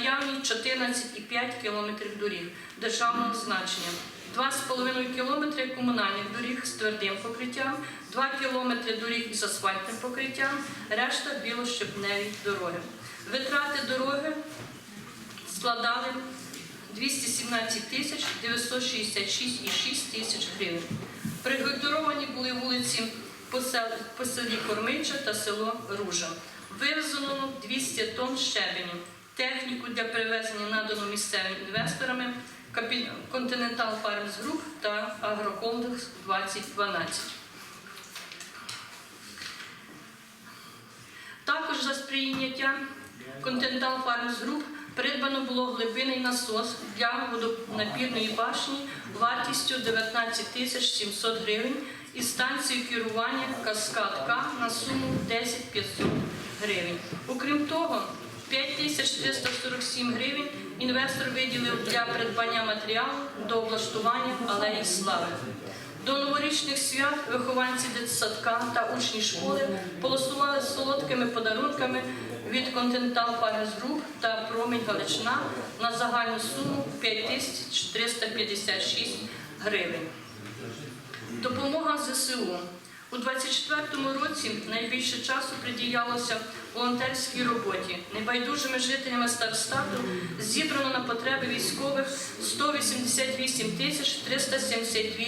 наявні 14,5 кілометрів доріг державного значення, 2,5 кілометри комунальних доріг з твердим покриттям, 2 кілометри доріг із асфальтним покриттям, решта білощебневі дороги. Витрати дороги складали 217 тисяч 966,6 тисяч гривень. Пригодоровані були вулиці по селі Кормича та село Ружа. Вивезено 200 тонн щебеню. Техніку для перевезення надано місцевими інвесторами Continental Farms Group та Агрокомплекс 2012. Також за сприйняття Continental Farms Group придбано було глибинний насос для водонапірної башні вартістю 19 тисяч 700 гривень і станцію керування Каскад К на суму 10 500 гривень. Окрім того, 5347 гривень інвестор виділив для придбання матеріалу до облаштування алеї слави. До новорічних свят вихованці дитсадка та учні школи полосували солодкими подарунками від Continental Farms Group та Промінь Галичина на загальну суму 5356 гривень. Допомога ЗСУ. У 24-му році найбільше часу приділялося волонтерській роботі. Небайдужими жителями Старстату зібрано на потреби військових 188 тисяч 372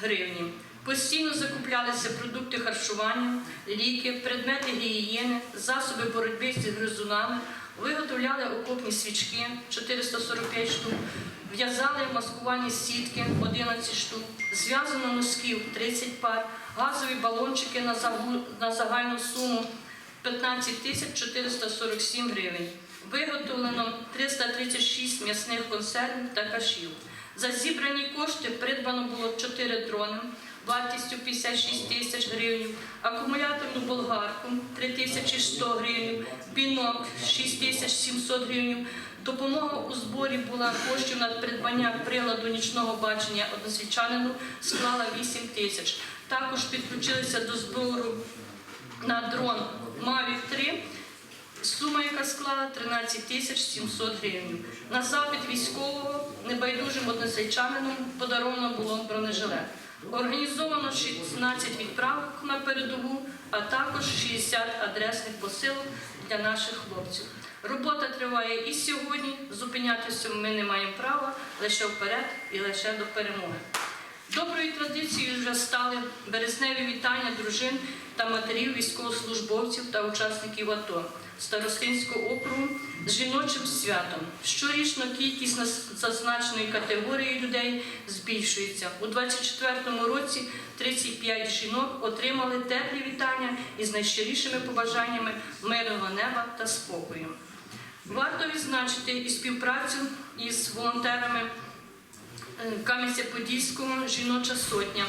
гривні. Постійно закуплялися продукти харчування, ліки, предмети гігієни, засоби боротьби з гризунами, виготовляли окопні свічки 445 штук, в'язали маскувальні сітки 11 штук, зв'язано носків 30 пар, газові балончики на загальну суму 15 тисяч 447 гривень. Виготовлено 336 м'ясних консервів та кашів. За зібрані кошти придбано було 4 дрони вартістю 56 тисяч гривень, акумуляторну болгарку 3100 гривень, бінок 6700 гривень. Допомога у зборі була коштів на придбання приладу нічного бачення односвічанину склала 8 тисяч. Також підключилися до збору на дрон Mavic 3 Сума, яка склала 13 тисяч 700 гривень. На запит військового небайдужим односельчанинам подаровано було бронежилет. Організовано 16 відправок на передову, а також 60 адресних посилок для наших хлопців. Робота триває і сьогодні. Зупинятися ми не маємо права лише вперед і лише до перемоги. Доброю традицією вже стали березневі вітання дружин та матерів військовослужбовців та учасників АТО Старостинського округу з жіночим святом. Щорічно кількість зазначеної категорії людей збільшується. У 24-му році 35 жінок отримали теплі вітання із найщирішими побажаннями мирного неба та спокою. Варто відзначити і співпрацю із волонтерами Кам'янця-Подільського жіноча сотня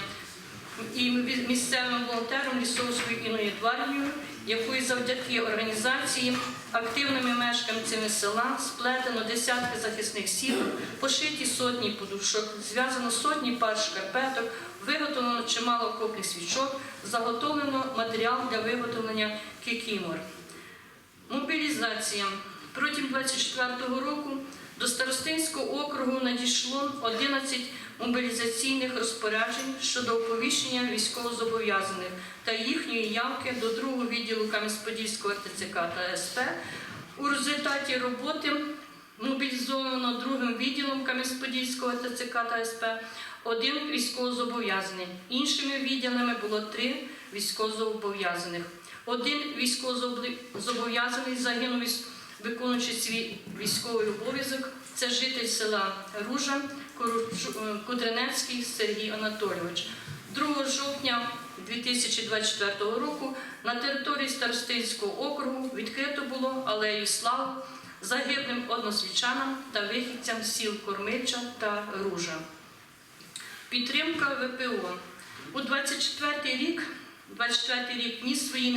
і місцевим волонтером Лісовською Іною Едвардією, якої завдяки організації активними мешканцями села сплетено десятки захисних сіток, пошиті сотні подушок, зв'язано сотні пар шкарпеток, виготовлено чимало окопних свічок, заготовлено матеріал для виготовлення кікімор. Мобілізація. Протягом 24 року до Старостинського округу надійшло 11 мобілізаційних розпоряджень щодо оповіщення військовозобов'язаних та їхньої явки до другого відділу Кам'янець-Подільського РТЦК та СП. У результаті роботи мобілізовано другим відділом Кам'янець-Подільського ТЦК та СП один військовозобов'язаний. Іншими відділами було три військовозобов'язаних. Один військовозобов'язаний загинув із- виконуючи свій військовий обов'язок. Це житель села Ружа Коручу- е, Кудринецький Сергій Анатолійович. 2 жовтня 2024 року на території Старостинського округу відкрито було алею слави загиблим однослічанам та вихідцям сіл Кормича та Ружа. Підтримка ВПО. У 24 рік, 24 рік вніс свої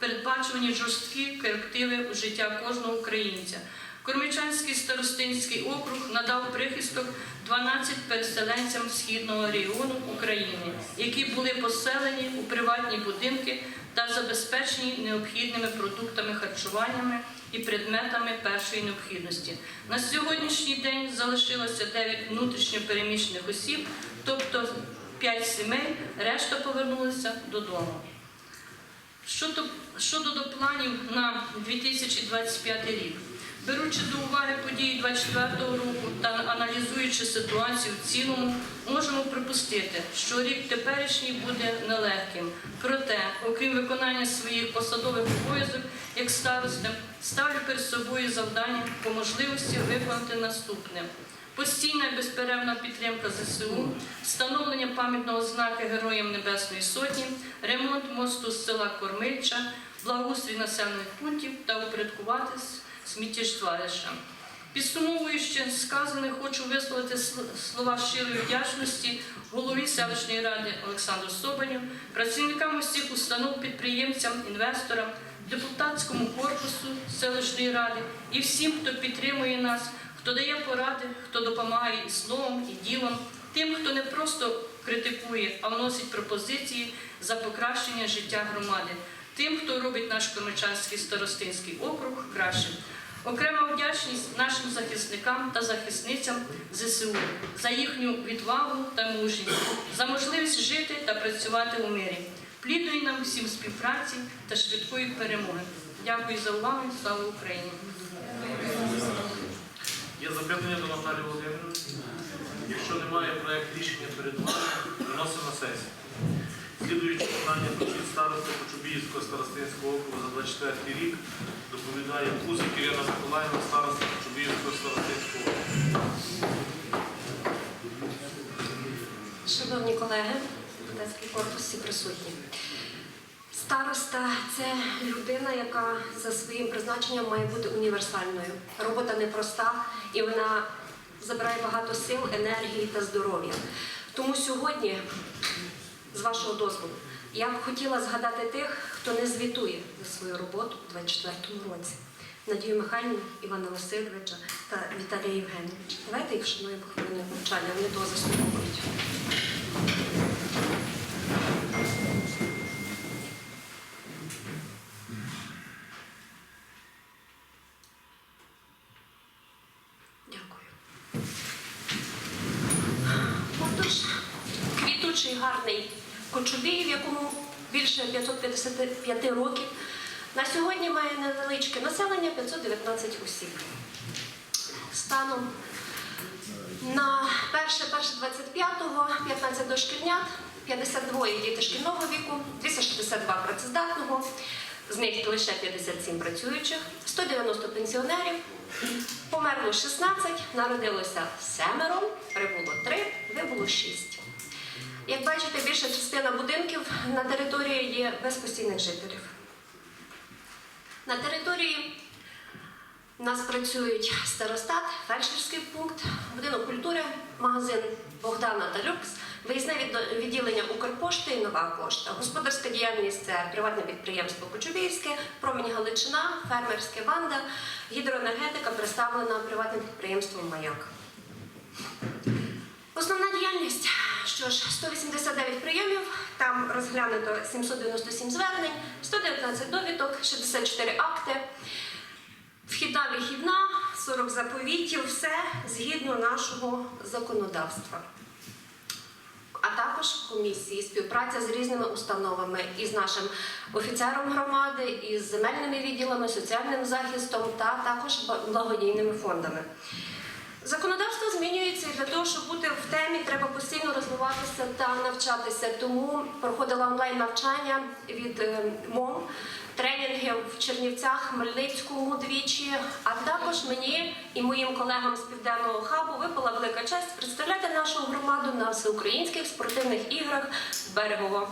непередбачувані жорсткі корективи у життя кожного українця. Кормичанський старостинський округ надав прихисток 12 переселенцям східного регіону України, які були поселені у приватні будинки та забезпечені необхідними продуктами харчуваннями і предметами першої необхідності. На сьогоднішній день залишилося 9 внутрішньо переміщених осіб, тобто 5 сімей, решта повернулися додому. Щодо, щодо до планів на 2025 рік, беручи до уваги події 2024 року та аналізуючи ситуацію в цілому, можемо припустити, що рік теперішній буде нелегким. Проте, окрім виконання своїх посадових обов'язок як старости, ставлю перед собою завдання по можливості виконати наступне. Постійна і безперервна підтримка ЗСУ, встановлення пам'ятного знака Героям Небесної Сотні, ремонт мосту з села Кормильча, благоустрій населених пунктів та упорядкувати с- сміттєзвалища. Підсумовуючи сказане, хочу висловити слова щирої вдячності голові селищної ради Олександру Собаню, працівникам усіх установ, підприємцям, інвесторам, депутатському корпусу селищної ради і всім, хто підтримує нас, хто дає поради, хто допомагає і словом, і ділом, тим, хто не просто критикує, а вносить пропозиції за покращення життя громади, тим, хто робить наш Комичанський старостинський округ кращим. Окрема вдячність нашим захисникам та захисницям ЗСУ за їхню відвагу та мужність, за можливість жити та працювати у мирі. Плідної нам всім співпраці та швидкої перемоги. Дякую за увагу. Слава Україні! Є запитання до Наталії Володимировни? Якщо немає проект рішення перед вами, виносимо на сесію. Слідуючи питання про старости Почубіївського старостинського округу за 24 рік доповідає Кузик Ірина Миколаївна, староста Почубіївського старостинського округу. Шановні колеги, депутатський корпус всі присутні. Староста це людина, яка за своїм призначенням має бути універсальною. Робота непроста і вона забирає багато сил, енергії та здоров'я. Тому сьогодні, з вашого дозволу, я б хотіла згадати тих, хто не звітує за свою роботу у 24-му році. Надію Михайлівну, Івана Васильовича та Віталія Євгеновича. Давайте їх шануємо хвилиною мовчання, вони того заслуговують. Дякую. Отож, квітучий гарний Кочубій, в якому більше 555 років, на сьогодні має невеличке населення 519 осіб. Станом на 1.1.25-го 15 дошкільнят, 52 діти шкільного віку, 262 працездатного, з них лише 57 працюючих, 190 пенсіонерів, померло 16, народилося семеро, прибуло 3, вибуло 6. Як бачите, більша частина будинків на території є без постійних жителів. На території у нас працюють старостат, фельдшерський пункт, будинок культури, магазин Богдана та Люкс, виїзне відділення Укрпошти і Нова пошта. Господарська діяльність це приватне підприємство Кочубівське, промінь Галичина, фермерське Ванда, гідроенергетика представлена приватним підприємством Маяк. Основна діяльність, що ж, 189 прийомів, там розглянуто 797 звернень, 119 довідок, 64 акти, вхідна вихідна, 40 заповітів, все згідно нашого законодавства. А також комісії, співпраця з різними установами, із нашим офіцером громади, із земельними відділами, соціальним захистом та також благодійними фондами. Законодавство змінюється і для того, щоб бути в темі, треба постійно розвиватися та навчатися. Тому проходила онлайн навчання від е, МОМ, тренінги в Чернівцях, Хмельницькому двічі. А також мені і моїм колегам з південного хабу випала велика честь представляти нашу громаду на всеукраїнських спортивних іграх Берегово.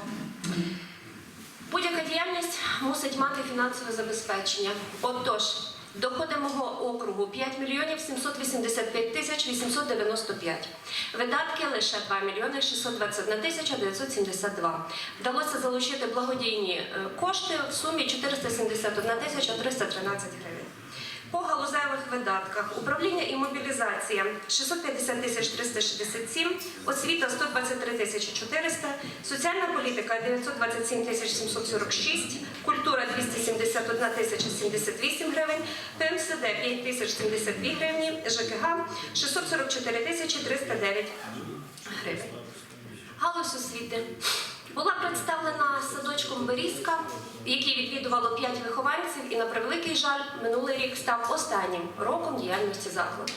Будь-яка діяльність мусить мати фінансове забезпечення. Отож, доходи мого округу 5 мільйонів 785 тисяч 895. Видатки лише 2 мільйони 621 тисяча 972. Вдалося залучити благодійні е, кошти в сумі 471 тисяча 313 гривень. По галузевих видатках управління і мобілізація 650 тисяч 367, освіта 123 тисячі 400, соціальна політика 927 тисяч 746, культура 271 тисяча 78 гривень, ПМСД 5 тисяч 72 гривні, ЖКГ 644 тисячі 309 гривень. Галузь освіти була представлена садочком Берізка, який відвідувало 5 вихованців, і на превеликий жаль, минулий рік став останнім роком діяльності закладу.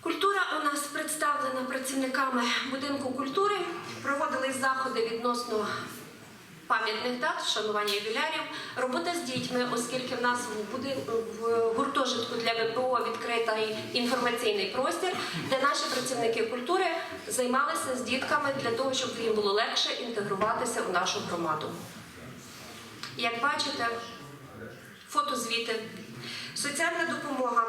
Культура у нас представлена працівниками будинку культури. Проводились заходи відносно пам'ятних дат, вшанування ювілярів, робота з дітьми, оскільки в нас в, в гуртожитку для ВПО відкритий інформаційний простір, де наші працівники культури займалися з дітками для того, щоб їм було легше інтегруватися у нашу громаду. Як бачите, фотозвіти, соціальна допомога.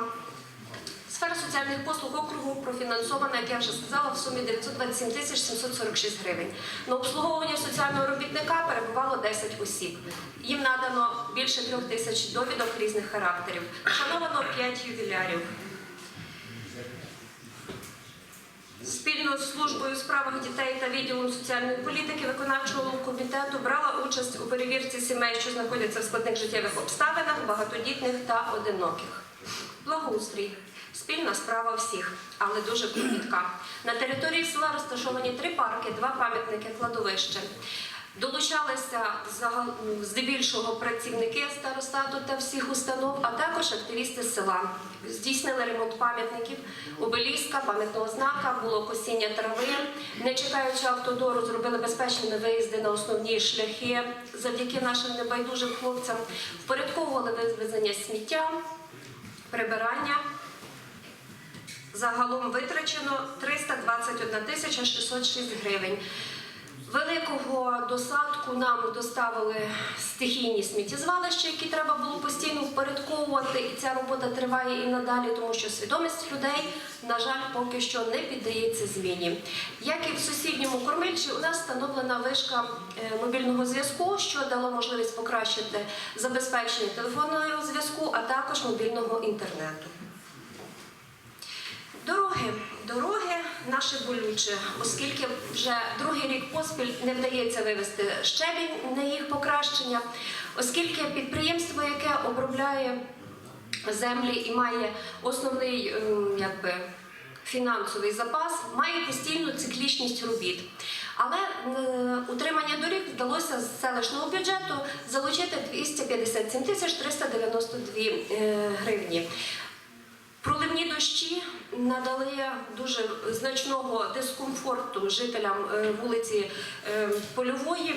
Сфера соціальних послуг округу профінансована, як я вже сказала, в сумі 927 тисяч 746 гривень. На обслуговування соціального робітника перебувало 10 осіб. Їм надано більше трьох тисяч довідок різних характерів. Шановано 5 ювілярів. Спільно з службою у справах дітей та відділом соціальної політики виконавчого комітету брала участь у перевірці сімей, що знаходяться в складних життєвих обставинах, багатодітних та одиноких. Благоустрій. Спільна справа всіх, але дуже кропітка. На території села розташовані три парки, два пам'ятники, кладовище. Долучалися здебільшого працівники старостату та всіх установ, а також активісти села. Здійснили ремонт пам'ятників, обеліска, пам'ятного знака, було косіння трави. Не чекаючи автодору, зробили безпечні виїзди на основні шляхи завдяки нашим небайдужим хлопцям. Впорядковували вивезення сміття, прибирання. Загалом витрачено 321 тисяча 606 гривень. Великого досадку нам доставили стихійні сміттєзвалища, які треба було постійно впорядковувати, і ця робота триває і надалі, тому що свідомість людей, на жаль, поки що не піддається зміні. Як і в сусідньому Кормильчі, у нас встановлена вишка е, мобільного зв'язку, що дало можливість покращити забезпечення телефонного зв'язку, а також мобільного інтернету. Дороги. Дороги наше болюче, оскільки вже другий рік поспіль не вдається вивести щебінь на їх покращення, оскільки підприємство, яке обробляє землі і має основний ем, якби, фінансовий запас, має постійну циклічність робіт. Але утримання доріг вдалося з селищного бюджету залучити 257 тисяч 392 е, гривні. Проливні дощі надали дуже значного дискомфорту жителям е, вулиці е, Польової.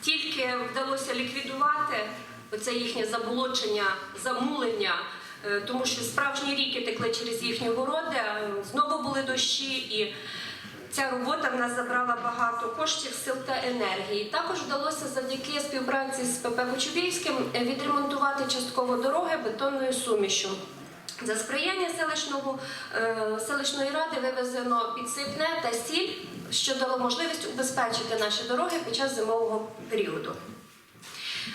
Тільки вдалося ліквідувати оце їхнє заболочення, замулення, е, тому що справжні ріки текли через їхні городи, знову були дощі і. Ця робота в нас забрала багато коштів, сил та енергії. Також вдалося завдяки співпраці з ПП Кочубівським відремонтувати частково дороги бетонною сумішю. За сприяння селищного, е, селищної ради вивезено підсипне та сіль, що дало можливість убезпечити наші дороги під час зимового періоду.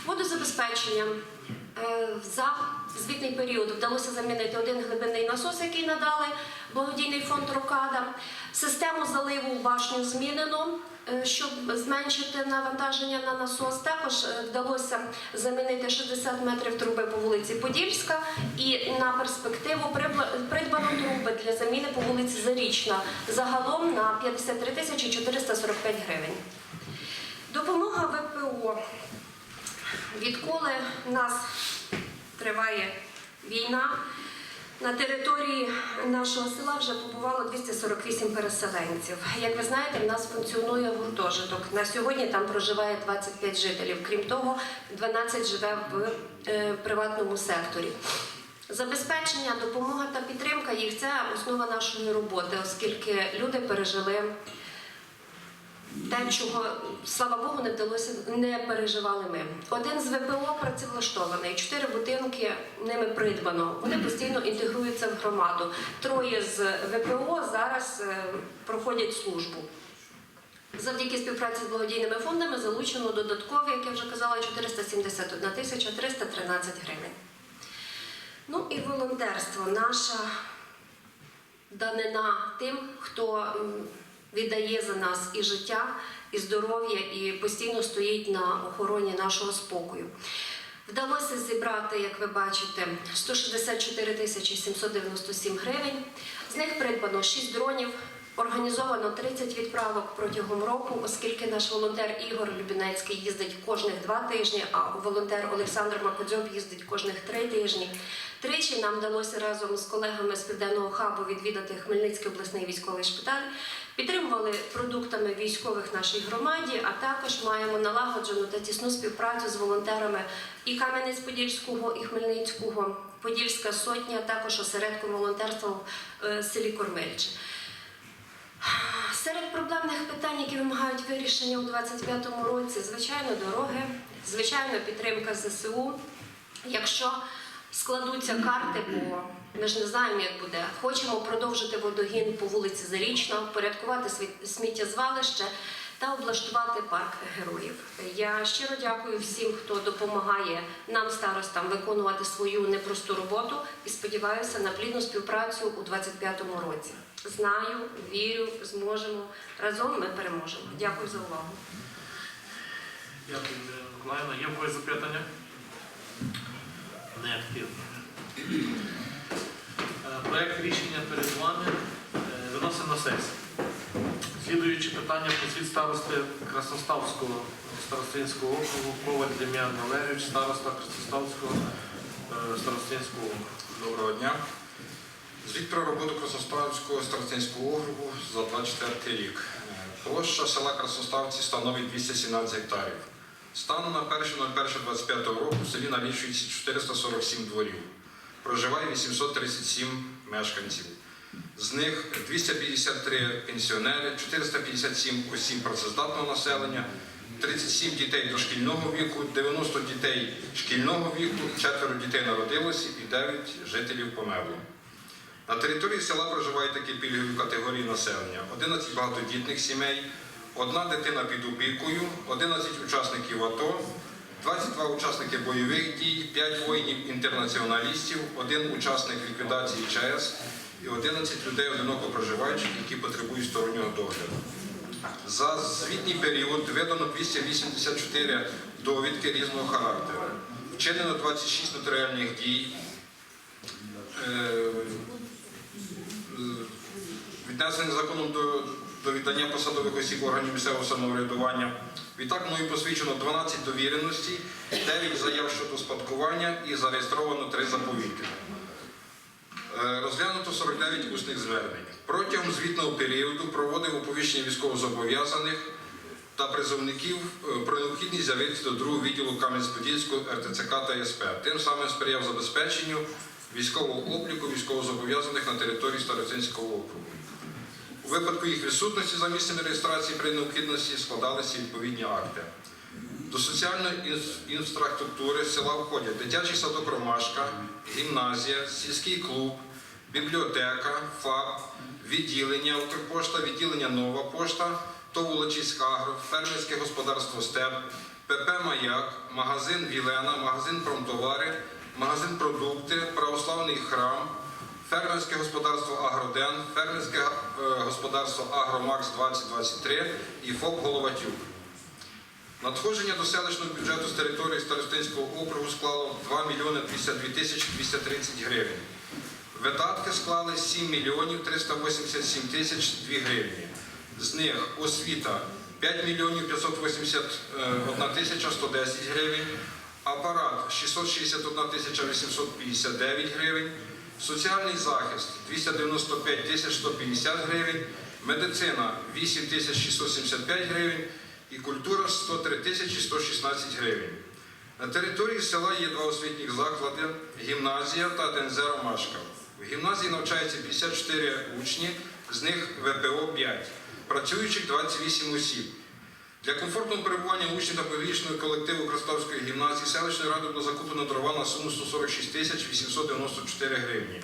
Водозабезпечення. Е, За звітний період вдалося замінити один глибинний насос, який надали благодійний фонд Рокада. Систему заливу башню змінено, щоб зменшити навантаження на насос. Також е, вдалося замінити 60 метрів труби по вулиці Подільська і на перспективу придбано труби для заміни по вулиці Зарічна загалом на 53 тисячі 445 гривень. Допомога ВПО. Відколи в нас триває війна, на території нашого села вже побувало 248 переселенців. Як ви знаєте, в нас функціонує гуртожиток. На сьогодні там проживає 25 жителів. Крім того, 12 живе в е, приватному секторі. Забезпечення, допомога та підтримка їх це основа нашої роботи, оскільки люди пережили те, чого, слава Богу, не вдалося, не переживали ми. Один з ВПО працевлаштований, чотири будинки ними придбано. Вони постійно інтегруються в громаду. Троє з ВПО зараз е, проходять службу. Завдяки співпраці з благодійними фондами залучено додаткові, як я вже казала, 471 тисяча 313 гривень. Ну і волонтерство наша данина тим, хто віддає за нас і життя, і здоров'я, і постійно стоїть на охороні нашого спокою. Вдалося зібрати, як ви бачите, 164 тисячі 797 гривень. З них придбано 6 дронів, організовано 30 відправок протягом року, оскільки наш волонтер Ігор Любінецький їздить кожних два тижні, а волонтер Олександр Макодзьоб їздить кожних три тижні. Тричі нам вдалося разом з колегами з південного хабу відвідати Хмельницький обласний військовий шпиталь. Підтримували продуктами військових нашій громаді, а також маємо налагоджену та тісну співпрацю з волонтерами і Кам'янець-Подільського, і Хмельницького, Подільська сотня, а також осередком волонтерства в е, селі Кормильче. Серед проблемних питань, які вимагають вирішення у 2025 році, звичайно, дороги, звичайно, підтримка ЗСУ. Якщо складуться карти, бо ми ж не знаємо, як буде. Хочемо продовжити водогін по вулиці Зарічна, впорядкувати сміттєзвалище та облаштувати парк героїв. Я щиро дякую всім, хто допомагає нам, старостам, виконувати свою непросту роботу і сподіваюся на плідну співпрацю у 2025 році. Знаю, вірю, зможемо. Разом ми переможемо. Дякую за увагу. Дякую, Ірина Миколаївна. Є в когось запитання? Не Е, Проект рішення перед вами е, виносимо на сесію. Слідуючи питання про світ старости Красноставського старостинського округу, Коваль Дем'ян Валерійович, староста Красноставського е, старостинського округу. Доброго дня. Звіт про роботу Красноставського старостинського округу за 24 рік. Площа села Красноставці становить 217 гектарів. Станом на 1.01.25 року в селі налічується 447 дворів. Проживає 837 мешканців. З них 253 пенсіонери, 457 осіб працездатного населення, 37 дітей дошкільного віку, 90 дітей шкільного віку, четверо дітей народилося і 9 жителів померло. На території села проживають такі пільгові категорії населення: 11 багатодітних сімей, одна дитина під опікою, 11 учасників АТО, 22 учасники бойових дій, 5 воїнів-інтернаціоналістів, один учасник ліквідації ЧАЕС і 11 людей одиноко проживаючих, які потребують стороннього догляду. За звітній період видано 284 довідки різного характеру. Вчинено 26 нотаріальних дій. Е, законом до, до віддання посадових осіб органів місцевого самоврядування. Відтак мною посвідчено 12 довіреностей, 9 заяв щодо спадкування і зареєстровано 3 заповіти. Е, Розглянуто 49 усних звернень. Протягом звітного періоду проводив оповіщення військовозобов'язаних та призовників е, про необхідність з'явитися до другого відділу Кам'янець-Подільського РТЦК та СП. Тим самим сприяв забезпеченню військового обліку військовозобов'язаних на території Староцинського округу. Випадку їх відсутності за місцем реєстрації при необхідності складалися відповідні акти. До соціальної інфраструктури села входять дитячий садок Ромашка, гімназія, сільський клуб, бібліотека, ФАП, відділення Укрпошта, відділення Нова пошта, ТОВ Волочиськ Агро, фермерське господарство Степ, ПП Маяк, магазин Вілена, магазин Промтовари, магазин Продукти, православний храм, фермерське господарство Агроден, фермерське е, господарство Агромакс 2023 і ФОП Головатюк. Надходження до селищного бюджету з території Старостинського округу склало 2 мільйони 52 тисячі 230 гривень. Видатки склали 7 мільйонів 387 тисяч 2 гривні. З них освіта 5 мільйонів 581 тисяча 110 гривень, апарат 661 тисяча 859 гривень, соціальний захист 295 тисяч 150 гривень, медицина 8 тисяч 675 гривень і культура 103 тисячі 116 гривень. На території села є два освітніх заклади гімназія та ТНЗ Ромашка. В гімназії навчається 54 учні, з них ВПО 5, працюючих 28 осіб. Для комфортного перебування учнів та педагогічного колективу Краставської гімназії селищною радою було закуплено дрова на суму 146 тисяч 894 гривні.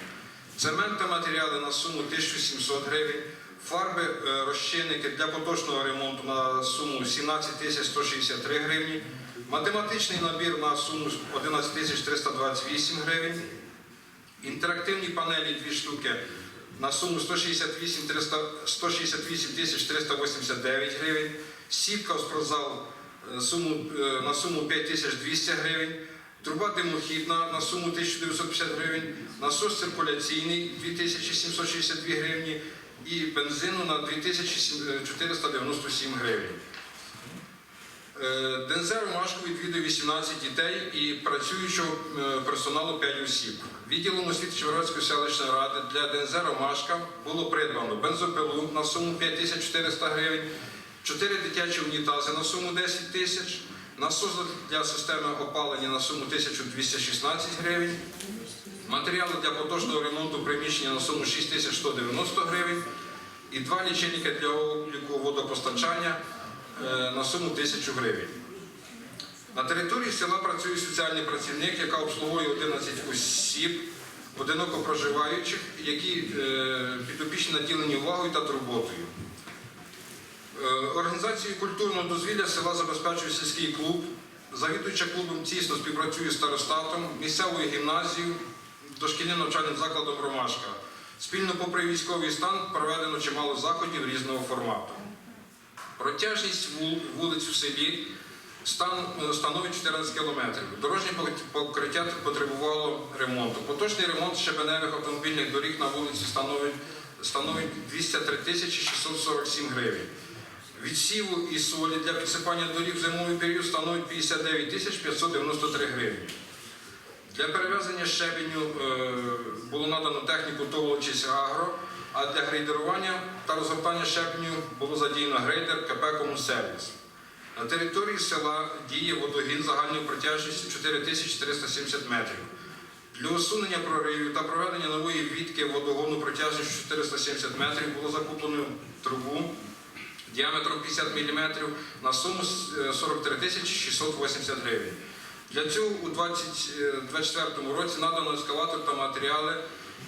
Цемент та матеріали на суму 1700 гривень, фарби е, розчинники для поточного ремонту на суму 17 тисяч 163 гривні, математичний набір на суму 11 тисяч 328 гривень, інтерактивні панелі дві штуки на суму 168 300 168 тисяч 389 гривень, сітка в спортзал е, суму, е, на суму 5200 гривень, труба димохідна на суму 1950 гривень, насос циркуляційний 2762 гривні і бензину на 2497 гривень. Е, ДНЗ відвідує 18 дітей і працюючого персоналу 5 осіб. Відділом освіти Чорнобильської селищної ради для ДНЗ Ромашка було придбано бензопилу на суму 5400 гривень, 4 дитячі унітази на суму 10 тисяч, насос для системи опалення на суму 1216 гривень, матеріали для поточного ремонту приміщення на суму 6190 гривень і два лічильника для обліку водопостачання е, на суму 1000 гривень. На території села працює соціальний працівник, яка обслуговує 11 осіб, одиноко проживаючих, які е, підопічні наділені увагою та турботою. Е, Організацією культурного дозвілля села забезпечує сільський клуб. Завідуюча клубом тісно співпрацює з старостатом, місцевою гімназією, дошкільним навчальним закладом Ромашка. Спільно попри військовий стан проведено чимало заходів різного формату. Протяжність вулиць у селі е, становить 14 кілометрів. Дорожнє покриття потребувало ремонту. Поточний ремонт щебеневих автомобільних доріг на вулиці становить, становить 203 тисячі 647 гривень. Відсіву і солі для підсипання доріг в зимовий період становить 59 тисяч 593 гривні. Для перевезення щебеню е, було надано техніку Товолочись Агро, а для грейдерування та розгортання щебеню було задіяно грейдер КП «Комунсервіс». На території села діє водогін загальною протяжністю 4370 метрів. Для усунення проривів та проведення нової відки водогону протяжністю 470 метрів було закуплено трубу діаметром 50 мм на суму е, 43 тисячі 680 гривень. Для цього у 2024 році надано ескалатор та матеріали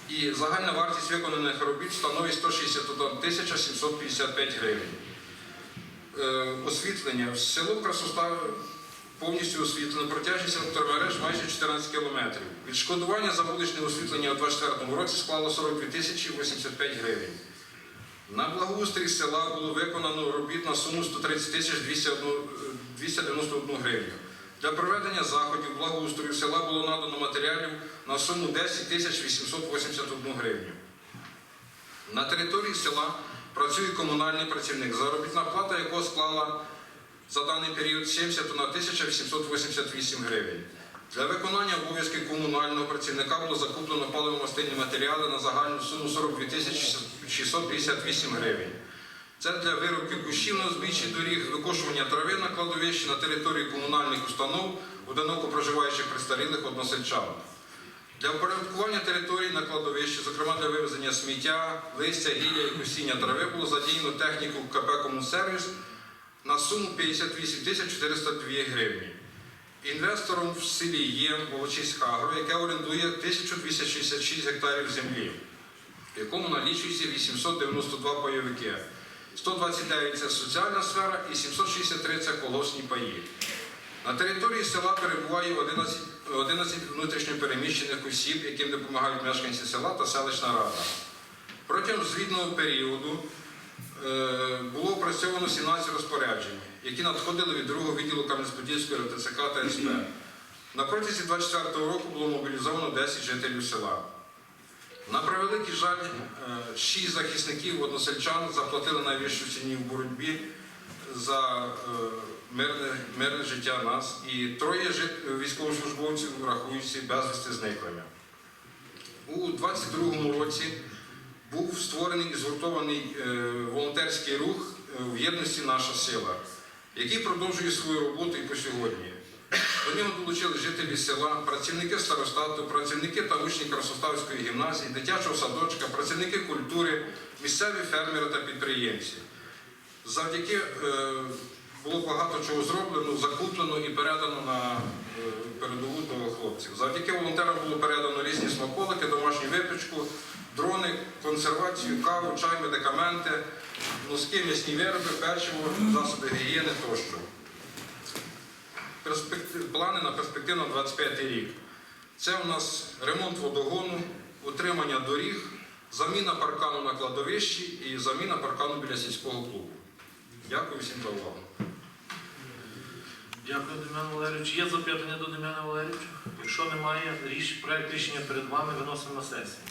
і загальна вартість виконаних робіт становить 161 тисяча 755 гривень. Е, Освітлення. Село Красостав повністю освітлено, протяжність електромереж майже 14 кілометрів. Відшкодування за вуличне освітлення у 2024 році склало 42 тисячі 85 гривень. На благоустрій села було виконано робіт на суму 130 тисяч 291 гривню. Для проведення заходів благоустрою села було надано матеріалів на суму 10 тисяч 881 гривню. На території села працює комунальний працівник, заробітна плата якого склала за даний період 71 тисяча 888 гривень. Для виконання обов'язків комунального працівника було закуплено паливо-мастильні матеріали на загальну суму 42 658 гривень. Це для виробки кущів на узбіччі доріг, викошування трави на кладовищі на території комунальних установ, одиноко проживаючих престарілих односельчан. Для упорядкування території на кладовищі, зокрема для вивезення сміття, листя, гілля і косіння трави, було задіяно техніку КП «Комунсервіс» на суму 58 402 гривні. Інвестором в селі є Волочиська Агро, яке орендує 1266 гектарів землі, в якому налічується 892 пайовики. 129 це соціальна сфера і 763 це колгоспні паї. На території села перебуває 11, 11 внутрішньопереміщених осіб, яким допомагають мешканці села та селищна рада. Протягом звітного періоду було опрацьовано 17 розпоряджень, які надходили від другого відділу Кам'янець-Подільської РТЦК та СП. На протязі 24 року було мобілізовано 10 жителів села. На превеликий жаль, е, шість захисників односельчан заплатили найвищу ціні в боротьбі за е, мирне, мирне життя нас, і троє військовослужбовців рахуються безвісти зниклими. У 22 році був створений і згуртований е, волонтерський рух е, в єдності Наша сила, який продовжує свою роботу і по сьогодні. До нього долучили жителі села, працівники старостату, працівники та учні Красоставської гімназії, дитячого садочка, працівники культури, місцеві фермери та підприємці. Завдяки е, було багато чого зроблено, закуплено і передано на передову до хлопців. Завдяки волонтерам було передано різні смаколики, домашню випічку, дрони, консервацію, каву, чай, медикаменти, носки, м'ясні вироби, печиво, засоби гігієни тощо. Перспектив- плани на перспективу 25 рік. Це у нас ремонт водогону, утримання доріг, заміна паркану на кладовищі і заміна паркану біля сільського клубу. Дякую всім за увагу. Дякую, Дем'ян Валерійович. Є запитання до Дем'яна Валерійовича? Якщо немає, ріш... проект рішення перед вами виносимо на сесію.